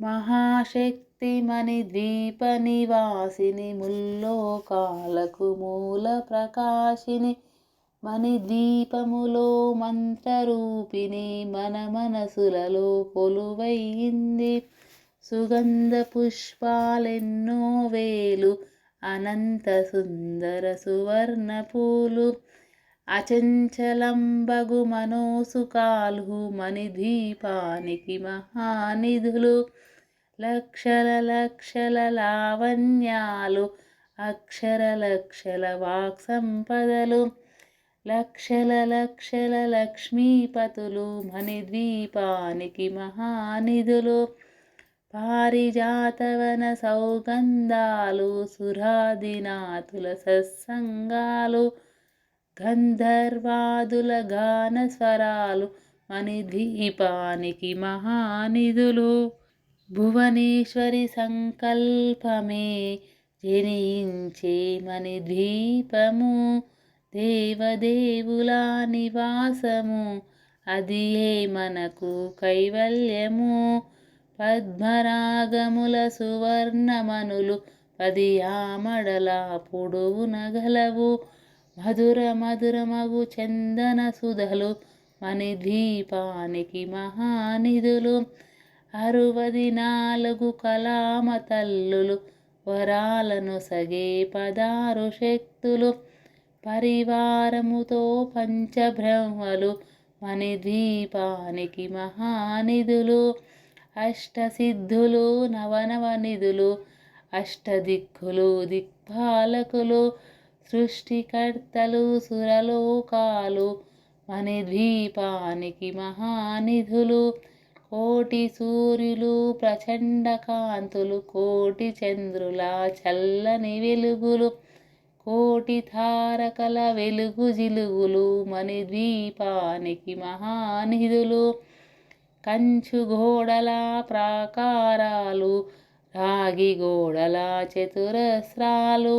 మహాశక్తిమణి ద్వీప నివాసిని ముల్లోకాలకు మూల ప్రకాశిని మణిద్వీపములో మంత్రరూపిణి మన మనసులలో కొలువైంది సుగంధ పుష్పాలెన్నో వేలు అనంత సుందర సువర్ణ పూలు అచంచలంబగు మనోసుకాలు మణిద్వీపానికి మహానిధులు. లక్షల లక్షల లావణ్యాలు అక్షర లక్షల వాక్ సంపదలు లక్షల లక్షల లక్ష్మీపతులు మణిద్వీపానికి మహానిధులు. పారిజాతవన సౌగంధాలు సురాదినాథుల సత్సంగాలు గంధర్వాదుల గాన స్వరాలు మణిద్వీపానికి మహానిధులు. భువనేశ్వరి సంకల్పమే జనించే మణిద్వీపము. దేవదేవుల నివాసము అది ఏ మనకు కైవల్యము. పద్మరాగముల సువర్ణమనులు పది ఆమడల పొడవున గలవు. మధుర మధురమగు చందన సుధలు మణిద్వీపానికి మహానిధులు. అరువది నాలుగు కలామ తల్లులు వరాలను సగే పదారు శక్తులు. పరివారముతో పంచబ్రహ్మలు మణిద్వీపానికి మహానిధులు. అష్టసిద్ధులు నవనవనిధులు అష్టదిక్కులు దిక్పాలకులు సృష్టికర్తలు సురలోకాలు మణిద్వీపానికి మహానిధులు. కోటి సూర్యులు ప్రచండ కాంతులు కోటి చంద్రుల చల్లని వెలుగులు కోటి తారకల వెలుగు జిలుగులు మణిద్వీపానికి మహానిధులు. కంచు గోడల ప్రాకారాలు రాగి గోడల చతురస్రాలు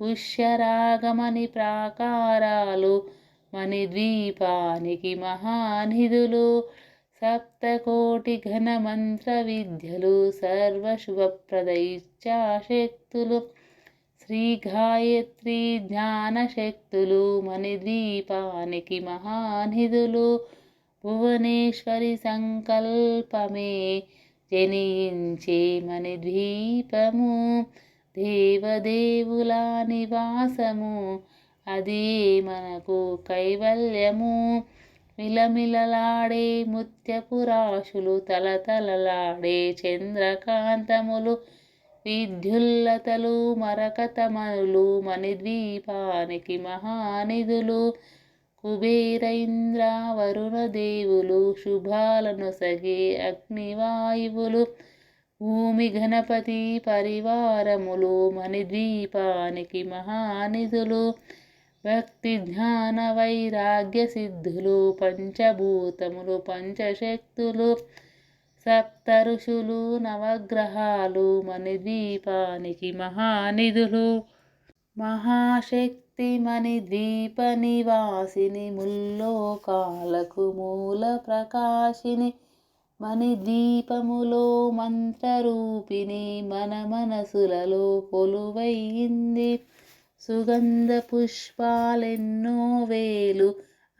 పుష్యరాగమణి ప్రాకారాలు మణిద్వీపానికి మహానిధులు సప్తకోటి ఘన మంత్ర విద్యలు సర్వశుభప్రద ఇచ్చాశక్తులు శ్రీ గాయత్రి జ్ఞానశక్తులు మణిద్వీపానికి మహానిధులు భువనేశ్వరి సంకల్పమే జనించే మణిద్వీపము. దేవదేవుల నివాసము అది మనకు కైవల్యము. మిలమిలలాడే ముత్యపురాశులు తలతలలాడే చంద్రకాంతములు విద్యుల్లతలు మరకతమనులు మణిద్వీపానికి మహానిధులు కుబేర ఇంద్ర వరుణ దేవులు శుభాలను సగే అగ్నివాయువులు భూమి గణపతి పరివారములు మణిద్వీపానికి మహానిధులు భక్తి జ్ఞాన వైరాగ్య సిద్ధులు పంచభూతములు పంచశక్తులు సప్త ఋషులు నవగ్రహాలు మణిద్వీపానికి మహానిధులు. మహాశక్తి మణిద్వీప నివాసిని ముల్లోకాలకు మూల ప్రకాశిని మణిద్వీపములో మంత్రరూపిణి మన మనసులలో కొలువైంది సుగంధ పుష్పాలెన్నో వేలు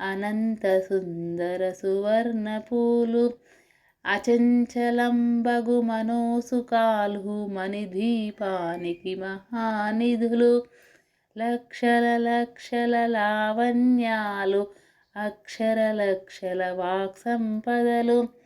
అనంత సుందర సువర్ణ పూలు అచంచలంబగు మనోసుకాలు మణిద్వీపానికి మహానిధులు లక్షల లక్షల లావణ్యాలు అక్షర లక్షల వాక్సంపదలు సంపదలు